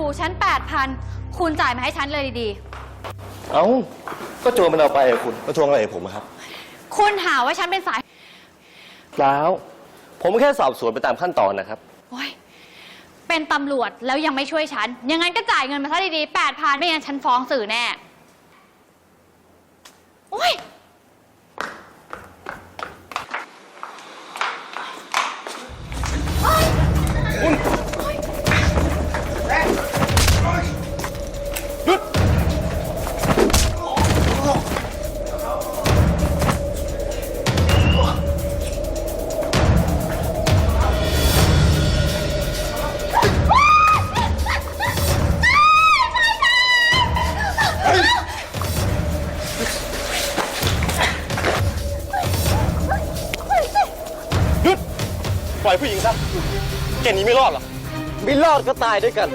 หูฉัน 8,000 คุณจ่ายมาให้ฉันเลยดีเอ้า ก็โจรมันเอาไปอะคุณมาทวงอะไรกับผมอะครับ ๆ คุณหาว่าฉันเป็นสายเปล่าผมแค่สอบสวนไปตามขั้นตอนนะครับ โอ๊ยเป็นตำรวจแล้วยังไม่ช่วยฉัน ยังงั้นก็จ่ายเงินมาซะดีๆ 8,000 ไม่งั้นฉันฟ้องสื่อแน่ โอ๊ย ปล่อยผู้หญิงซะแกหนีไม่รอดหรอกไม่รอดก็ตายด้วยกัน